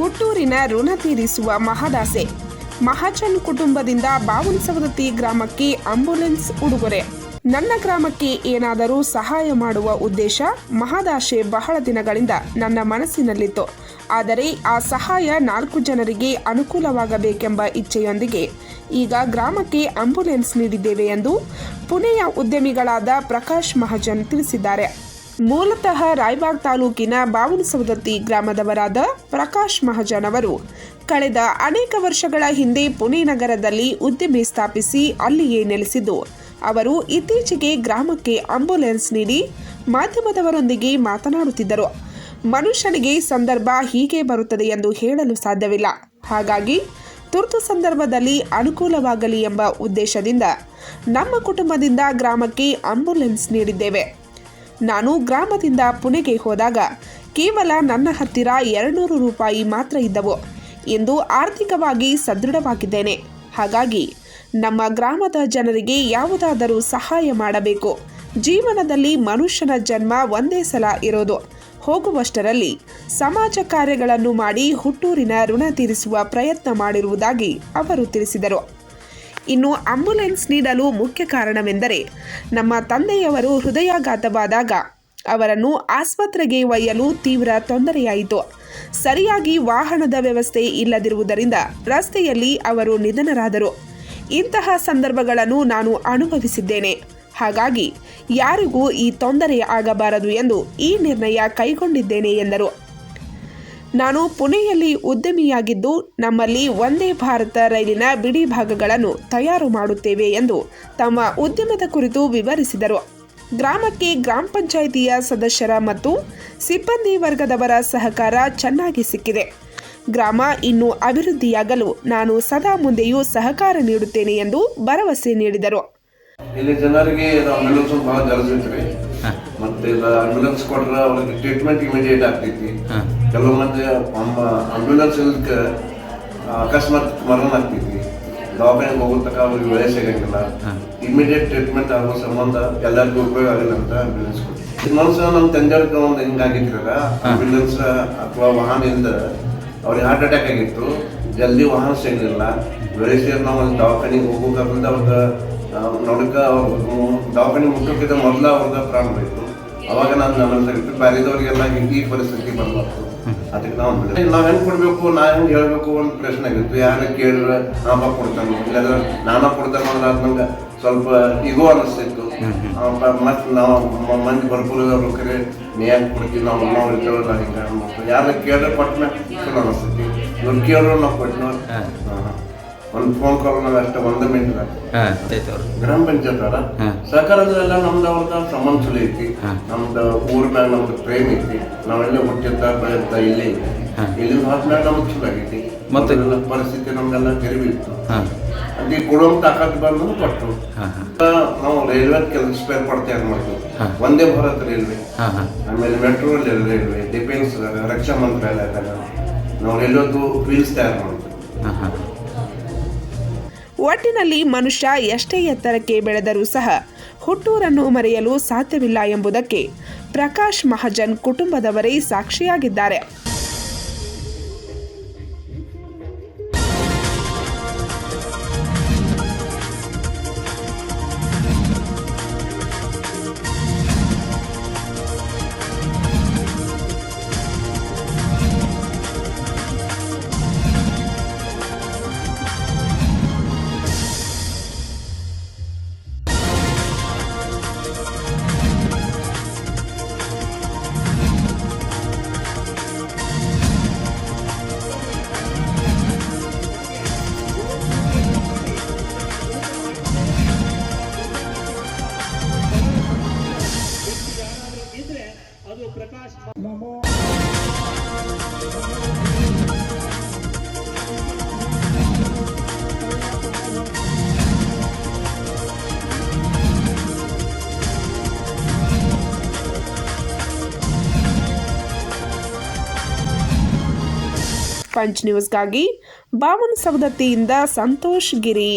ಹುಟ್ಟೂರಿನ ಋಣ ತೀರಿಸುವ ಮಹದಾಸೆ. ಮಹಾಜನ್ ಕುಟುಂಬದಿಂದ ಬಾವನ್ ಸವದತ್ತಿ ಗ್ರಾಮಕ್ಕೆ ಆಂಬ್ಯುಲೆನ್ಸ್ ಉಡುಗೊರೆ. ನನ್ನ ಗ್ರಾಮಕ್ಕೆ ಏನಾದರೂ ಸಹಾಯ ಮಾಡುವ ಉದ್ದೇಶ ಮಹದಾಶೆ ಬಹಳ ದಿನಗಳಿಂದ ನನ್ನ ಮನಸ್ಸಿನಲ್ಲಿತ್ತು. ಆದರೆ ಆ ಸಹಾಯ ನಾಲ್ಕು ಜನರಿಗೆ ಅನುಕೂಲವಾಗಬೇಕೆಂಬ ಇಚ್ಛೆಯೊಂದಿಗೆ ಈಗ ಗ್ರಾಮಕ್ಕೆ ಆಂಬ್ಯುಲೆನ್ಸ್ ನೀಡಿದ್ದೇವೆ ಎಂದು ಪುಣೆಯ ಉದ್ಯಮಿಗಳಾದ ಪ್ರಕಾಶ್ ಮಹಾಜನ್ ತಿಳಿಸಿದ್ದಾರೆ. ಮೂಲತಃ ರಾಯಬಾಗ್ ತಾಲೂಕಿನ ಬಾವನಸವದತ್ತಿ ಗ್ರಾಮದವರಾದ ಪ್ರಕಾಶ್ ಮಹಾಜನ್ ಅವರು, ಕಳೆದ ಅನೇಕ ವರ್ಷಗಳ ಹಿಂದೆ ಪುಣೆ ನಗರದಲ್ಲಿ ಉದ್ಯಮಿ ಸ್ಥಾಪಿಸಿ ಅಲ್ಲಿಯೇ ನೆಲೆಸಿದ್ದು, ಅವರು ಇತ್ತೀಚೆಗೆ ಗ್ರಾಮಕ್ಕೆ ಆಂಬ್ಯುಲೆನ್ಸ್ ನೀಡಿ ಮಾಧ್ಯಮದವರೊಂದಿಗೆ ಮಾತನಾಡುತ್ತಿದ್ದರು. ಮನುಷ್ಯನಿಗೆ ಸಂದರ್ಭ ಹೀಗೆ ಬರುತ್ತದೆ ಎಂದು ಹೇಳಲು ಸಾಧ್ಯವಿಲ್ಲ. ಹಾಗಾಗಿ ತುರ್ತು ಸಂದರ್ಭದಲ್ಲಿ ಅನುಕೂಲವಾಗಲಿ ಎಂಬ ಉದ್ದೇಶದಿಂದ ನಮ್ಮ ಕುಟುಂಬದಿಂದ ಗ್ರಾಮಕ್ಕೆ ಆಂಬ್ಯುಲೆನ್ಸ್ ನೀಡಿದ್ದೇವೆ. ನಾನು ಗ್ರಾಮದಿಂದ ಪುಣೆಗೆ ಹೋದಾಗ ಕೇವಲ ನನ್ನ ಹತ್ತಿರ ಎರಡುನೂರು ರೂಪಾಯಿ ಮಾತ್ರ ಇದ್ದವು ಎಂದು ಆರ್ಥಿಕವಾಗಿ ಸದೃಢವಾಗಿದ್ದೇನೆ. ಹಾಗಾಗಿ ನಮ್ಮ ಗ್ರಾಮದ ಜನರಿಗೆ ಯಾವುದಾದರೂ ಸಹಾಯ ಮಾಡಬೇಕು. ಜೀವನದಲ್ಲಿ ಮನುಷ್ಯನ ಜನ್ಮ ಒಂದೇ ಸಲ ಇರೋದು. ಹೋಗುವಷ್ಟರಲ್ಲಿ ಸಮಾಜ ಕಾರ್ಯಗಳನ್ನು ಮಾಡಿ ಹುಟ್ಟೂರಿನ ಋಣ ತೀರಿಸುವ ಪ್ರಯತ್ನ ಮಾಡಿರುವುದಾಗಿ ಅವರು ತಿಳಿಸಿದರು. ಇನ್ನು ಆಂಬ್ಯುಲೆನ್ಸ್ ನೀಡಲು ಮುಖ್ಯ ಕಾರಣವೆಂದರೆ ನಮ್ಮ ತಂದೆಯವರು ಹೃದಯಾಘಾತವಾದಾಗ ಅವರನ್ನು ಆಸ್ಪತ್ರೆಗೆ ಒಯ್ಯಲು ತೀವ್ರ ತೊಂದರೆಯಾಯಿತು. ಸರಿಯಾಗಿ ವಾಹನದ ವ್ಯವಸ್ಥೆ ಇಲ್ಲದಿರುವುದರಿಂದ ರಸ್ತೆಯಲ್ಲಿ ಅವರು ನಿಧನರಾದರು. ಇಂತಹ ಸಂದರ್ಭಗಳನ್ನು ನಾನು ಅನುಭವಿಸಿದ್ದೇನೆ. ಹಾಗಾಗಿ ಯಾರಿಗೂ ಈ ತೊಂದರೆ ಆಗಬಾರದು ಎಂದು ಈ ನಿರ್ಣಯ ಕೈಗೊಂಡಿದ್ದೇನೆ ಎಂದರು. ನಾನು ಪುಣೆಯಲ್ಲಿ ಉದ್ಯಮಿಯಾಗಿದ್ದು, ನಮ್ಮಲ್ಲಿ ಒಂದೇ ಭಾರತ ರೈಲಿನ ಬಿಡಿ ಭಾಗಗಳನ್ನು ತಯಾರು ಮಾಡುತ್ತೇವೆ ಎಂದು ತಮ್ಮ ಉದ್ಯಮದ ಕುರಿತು ವಿವರಿಸಿದರು. ಗ್ರಾಮಕ್ಕೆ ಗ್ರಾಮ ಪಂಚಾಯಿತಿಯ ಸದಸ್ಯರ ಮತ್ತು ಸಿಬ್ಬಂದಿ ವರ್ಗದವರ ಸಹಕಾರ ಚೆನ್ನಾಗಿ ಸಿಕ್ಕಿದೆ. ಗ್ರಾಮ ಇನ್ನೂ ಅಭಿವೃದ್ಧಿಯಾಗಲು ನಾನು ಸದಾ ಮುಂದೆಯೂ ಸಹಕಾರ ನೀಡುತ್ತೇನೆ ಎಂದು ಭರವಸೆ ನೀಡಿದರು. ಇಲ್ಲಿ ಜನರಿಗೆ ಐತ್ರಿ ಮತ್ತೆ ಆಂಬ್ಯುಲೆನ್ಸ್ ಕೊಟ್ರ ಅವ್ರಿಗೆ ಟ್ರೀಟ್ಮೆಂಟ್ ಇಮಿಡಿಯೇಟ್ ಆಗ್ತೈತಿ. ಕೆಲವು ಮಂದಿ ಆಂಬ್ಯುಲೆನ್ಸ್ ಇಲ್ಕ ಅಕಸ್ಮಾತ್ ಮರಣ ಆಗ್ತೈತಿ. ದವಾಖಾನೆಗೆ ಹೋಗೋ ತನಕ ಅವ್ರಿಗೆ ವೇಳೆ ಸಿಗಂಗಿಲ್ಲ. ಇಮಿಡಿಯೇಟ್ ಟ್ರೀಟ್ಮೆಂಟ್ ಆಗೋ ಸಂಬಂಧ ಎಲ್ಲರಿಗೂ ಉಪಯೋಗ ಆಗಿಲ್ಲ ಅಂತ ಆಂಬ್ಯುಲೆನ್ಸ್ ಕೊಡ್ತೀವಿ ಇನ್ನೊಂದ್ಸಲ ನಮ್ಮ ತಂದೆಯವ್ರಿಗೆ ಒಂದು ಹೆಂಗಾಗಿದ್ರ ಆಂಬ್ಯುಲೆನ್ಸ್ ಅಥವಾ ವಾಹನದಿಂದ ಅವ್ರಿಗೆ ಹಾರ್ಟ್ ಅಟ್ಯಾಕ್ ಆಗಿತ್ತು. ಜಲ್ದಿ ವಾಹನ ಸಿಗಲಿಲ್ಲ. ವೇಳೆ ಸೇರಿ ನಾವು ಅಲ್ಲಿ ದವಾಖಾನೆಗೆ ಅವ್ರದ್ದು ನೋಡಕ್ಕೆ ನೋಡಕ ದವಾಖಾನೆ ಮುಟ್ಟೋಕ್ಕಿಂತ ಮೊದಲ ಅವ್ರದ್ದು ಪ್ರಾಣ ಬೇಕು ಅವಾಗ ನಾನು ಗಮನ ಬ್ಯಾರಿದವ್ರಿಗೆಲ್ಲ ಹಿಂಗೆ ಈ ಪರಿಸ್ಥಿತಿ ಬರಬಾರ್ದು. ಅದಕ್ಕೆ ನಾವು ನಾವು ಹೆಂಗೆ ಕೊಡ್ಬೇಕು? ನಾ ಹೆಂಗ್ ಹೇಳ್ಬೇಕು ಅಂತ ಪ್ರಶ್ನೆ ಆಗಿತ್ತು ಯಾರು ಕೇಳಿದ್ರೆ ನಾಪ ಕೊಡ್ತಾನೆ. ಇಲ್ಲಾಂದ್ರೆ ನಾನ ಕೊಡ್ತಾನೆ ಅಂದ್ರೆ ಅದ್ ನಂಗೆ ಸ್ವಲ್ಪ ಈಗೋ ಅನಿಸ್ತಿತ್ತು ಮತ್ತೆ ನಾವು ಮಂದಿ ಬರ್ಪುರದವ್ರು ಕರೆ ನೀ ಹೆಂಗ್ ಕೊಡ್ತೀವಿ ನಾವು ಇರ್ತೇವಲ್ಲ ಹಿಂಗ ಹಿಂಗೆ ಯಾರು ಕೇಳಿದ್ರೆ ಪಟ್ನ ಚಲೋ ಅನಿಸ್ತೈತಿ ಇವ್ರು ಕೇಳೋರು ನಾವು ಕೊಟ್ಟಿನ ಒಂದು ಫೋನ್ ಕಾಲ್ ನಾವು ಅಷ್ಟೇ ಒಂದು ಮಿನಿಟ್ ಗ್ರಾಮ ಪಂಚಾಯತ್ ಅಲ್ಲ. ಸಹಕಾರದಲ್ಲೆಲ್ಲ ನಮ್ದು ಅವ್ರದ ಸಂಬಂಧ ಚಲೋ ಐತಿ. ನಮ್ದು ಊರ್ ಮ್ಯಾಗ ನಮ್ದು ಪ್ರೇಮ್ ಐತಿ. ನಾವೆಲ್ಲ ಹುಟ್ಟಿದ್ದ ಬೆಳೆದ ಇಲ್ಲೇ. ಇಲ್ಲಿ ಹೋದ್ಮ್ಯಾಗ ನಮ್ಗೆ ಚಲೋ ಆಗೈತಿ. ಮತ್ತೆ? ಪರಿಸ್ಥಿತಿ ನಮ್ಗೆಲ್ಲ ತೆರವಿತ್ತು ಇತ್ತು. ಅದೇ ಕೊಡುವಂತ ತಾಕತ್ ಬಂದು ಹಾಂ ನಾವು ರೈಲ್ವೆ ಕೆಲಸ ಸ್ಪೇರ್ ತಯಾರು ಮಾಡ್ತೀವಿ. ಒಂದೇ ಭಾರತ್ ರೈಲ್ವೆ. ಆಮೇಲೆ ಮೆಟ್ರೋ ರೈಲ್ವೆ ಡಿಫೆನ್ಸ್ ರಕ್ಷಾ ಮಂತ್ರಾಲಯ ನಾವು ರೈಲ್ವೆದು ವೀಲ್ಸ್ ತಯಾರು ಮಾಡ್ತೀವಿ. ಒಟ್ಟಿನಲ್ಲಿ ಮನುಷ್ಯ ಎಷ್ಟೇ ಎತ್ತರಕ್ಕೆ ಬೆಳೆದರೂ ಸಹ ಹುಟ್ಟೂರನ್ನು ಮರೆಯಲು ಸಾಧ್ಯವಿಲ್ಲ ಎಂಬುದಕ್ಕೆ ಪ್ರಕಾಶ್ ಮಹಾಜನ್ ಕುಟುಂಬದವರೇ ಸಾಕ್ಷಿಯಾಗಿದ್ದಾರೆ. ಪಂಚ್ ನ್ಯೂಸ್ಗಾಗಿ ಬಾವನ್ ಸವದತ್ತಿಯಿಂದ ಸಂತೋಷ್ ಗಿರಿ.